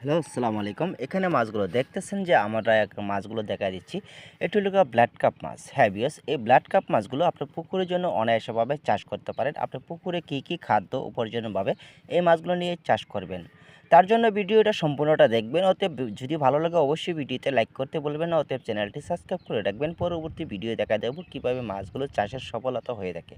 Hello, আসসালামু আলাইকুম। এখানে মাছগুলো দেখতেছেন যে আমরা মাছগুলো দেখা দিচ্ছি। এটি হলো ব্লাড কাপ মাছ। হ্যাঁ বিয়স এই ব্লাড কাপ মাছগুলো আপনার পুকুরের জন্য অনায়াসভাবে চাষ করতে পারেন। আপনি পুকুরে কী কী খাদ্য উপার্জনভাবে এই মাছগুলো নিয়ে চাষ করবেন, তার জন্য ভিডিওটা সম্পূর্ণটা দেখবেন। অতএব যদি ভালো লাগে অবশ্যই ভিডিওতে লাইক করতে বলবেন। অতএব চ্যানেলটি সাবস্ক্রাইব করে রাখবেন। পরবর্তী ভিডিও দেখা দেবো কীভাবে মাছগুলো চাষের সফলতা হয়ে থাকে।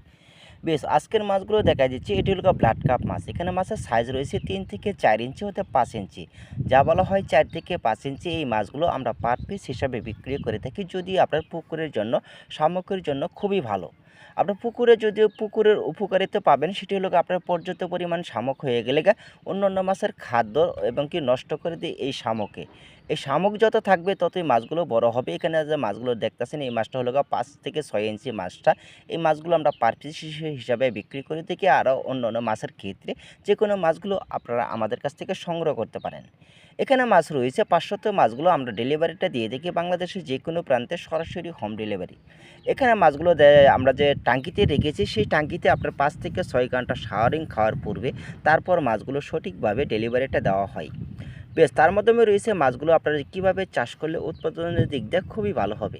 বেশ, আজকের মাছগুলো দেখা যাচ্ছে এটি হলো ব্লাড কাপ মাছ। এখানে মাছের সাইজ রয়েছে তিন থেকে চার ইঞ্চি হতে পাঁচ ইঞ্চি যা বলা হয় চার থেকে পাঁচ ইঞ্চি এই মাছগুলো আমরা পার পিস হিসাবে বিক্রি করে থাকি যদি আপনার পুকুরের জন্য সামগ্রীর জন্য খুবই ভালো। আপনার পুকুরে যদি পুকুরের উপকারিতা পাবেন, সেটি হলো আপনার পর্যাপ্ত পরিমাণ শামুক হয়ে গেলে অন্য অন্য মাছের খাদ্য এবং কি নষ্ট করে দিয়ে এই শামুকে। এই শামুক যত থাকবে ততই মাছগুলো বড় হবে। এখানে যে মাছগুলো দেখতেছেন, এই মাছটা হলো পাঁচ থেকে ছয় ইঞ্চি মাছটা। এই মাছগুলো আমরা পার হিসাবে বিক্রি করে থাকি আরও অন্য অন্য মাছের ক্ষেত্রে। যে কোনো মাছগুলো আপনারা আমাদের কাছ থেকে সংগ্রহ করতে পারেন। এখানে মাছ রয়েছে, পাঁচশত মাছগুলো আমরা ডেলিভারিটা দিয়ে দেখি বাংলাদেশের যে কোনো প্রান্তে সরাসরি হোম ডেলিভারি এখানে মাছগুলো আমরা যে টাঙ্কিতে রেখেছি, সেই টাঙ্কিতে আপনার পাঁচ থেকে ছয় ঘণ্টা শাওয়ারিং খাওয়ার পূর্বে তারপর মাছগুলো সঠিকভাবে ডেলিভারিটা দেওয়া হয়। বেশ, তার মাধ্যমে রয়েছে মাছগুলো আপনারা কীভাবে চাষ করলে উৎপাদনের দিক দিয়ে খুবই ভালো হবে।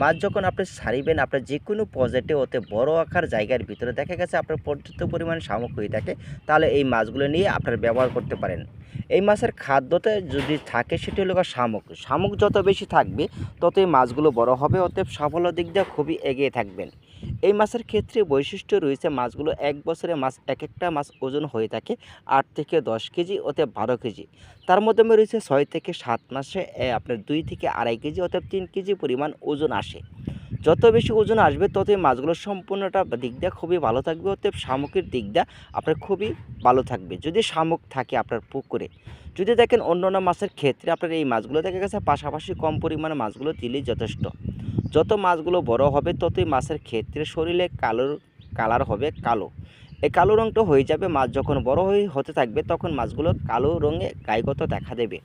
মাছ যখন আপনি ছাড়িবেন, আপনার যে কোনো প্রজেক্টে ওতে বড় আকার জায়গার ভিতরে দেখা গেছে আপনার পর্যাপ্ত পরিমাণ হয়ে থাকে, তাহলে এই মাছগুলো নিয়ে আপনারা ব্যবহার করতে পারেন। এই মাছের খাদ্যতে যদি থাকে, সেটি হলো শামুক। শামুক যত বেশি থাকবে তত এই মাছগুলো বড় হবে, অতএব সাফল্য দিক দিয়ে খুবই এগিয়ে থাকবেন। এই মাছের ক্ষেত্রে বৈশিষ্ট্য রয়েছে মাছগুলো এক বছরে মাছ এক একটা মাছ ওজন হয়ে থাকে আট থেকে দশ কেজি অতএব বারো কেজি। তার মধ্যে রয়েছে ছয় থেকে সাত মাসে আপনার দুই থেকে আড়াই কেজি অতএব তিন কেজি পরিমাণ ওজন আসে। যত বেশি ওজন আসবে, ততই মাছগুলো সম্পূর্ণটা দিক দিয়ে খুবই ভালো থাকবে, অতএব শামুকের দিক দিয়ে আপনার খুবই ভালো থাকবে। যদি শামুক থাকে আপনার পুকুরে, যদি দেখেন অন্য অন্য মাছের ক্ষেত্রে আপনার এই মাছগুলো দেখা গেছে পাশাপাশি কম পরিমাণে মাছগুলো দিলেই যথেষ্ট। যত মাছগুলো বড় হবে, ততই মাছের ক্ষেত্রে শরীরে কালোর কালার হবে কালো। এই কালো রঙটা হয়ে যাবে, মাছ যখন বড় হয়ে হতে থাকবে, তখন মাছগুলো কালো রঙে গায়গত দেখা দেবে।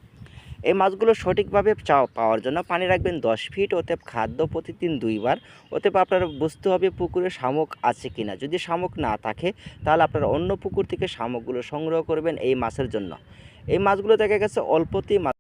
এই মাছগুলো সঠিকভাবে পাওয়ার জন্য পানি রাখবেন দশ ফিট ওতে খাদ্য প্রতিদিন দুইবার। ওতে আপনার বুঝতে হবে পুকুরে শামুক আছে কিনা। যদি শামুক না থাকে, তাহলে আপনারা অন্য পুকুর থেকে শামুকগুলো সংগ্রহ করবেন এই মাছের জন্য। এই মাছগুলো দেখা গেছে অল্পতেই মাছ